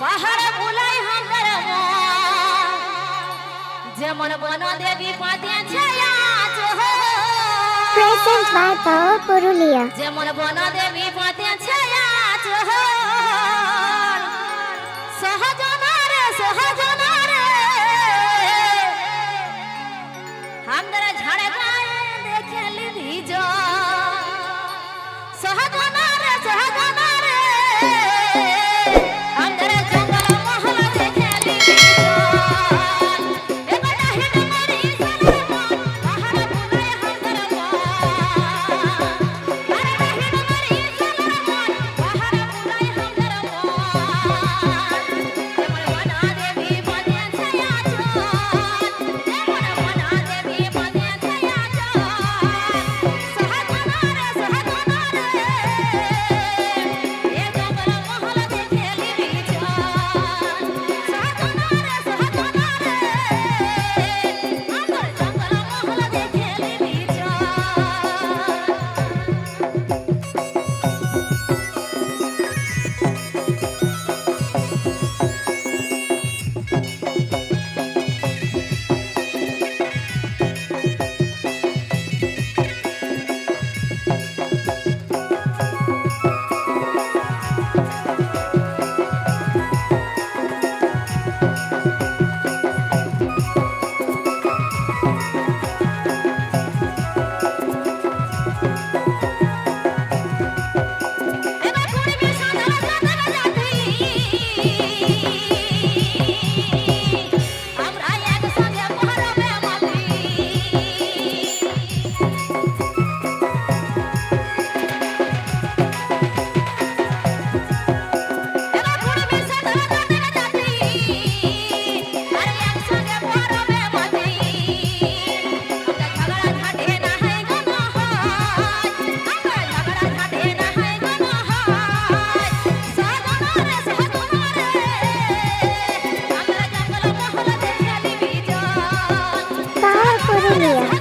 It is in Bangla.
পাহাড়ে বুলাই হাঙ্গার যেমন বন দেবী পাতেছে আজ হো। Present by Power যেমন বন দেবী 你。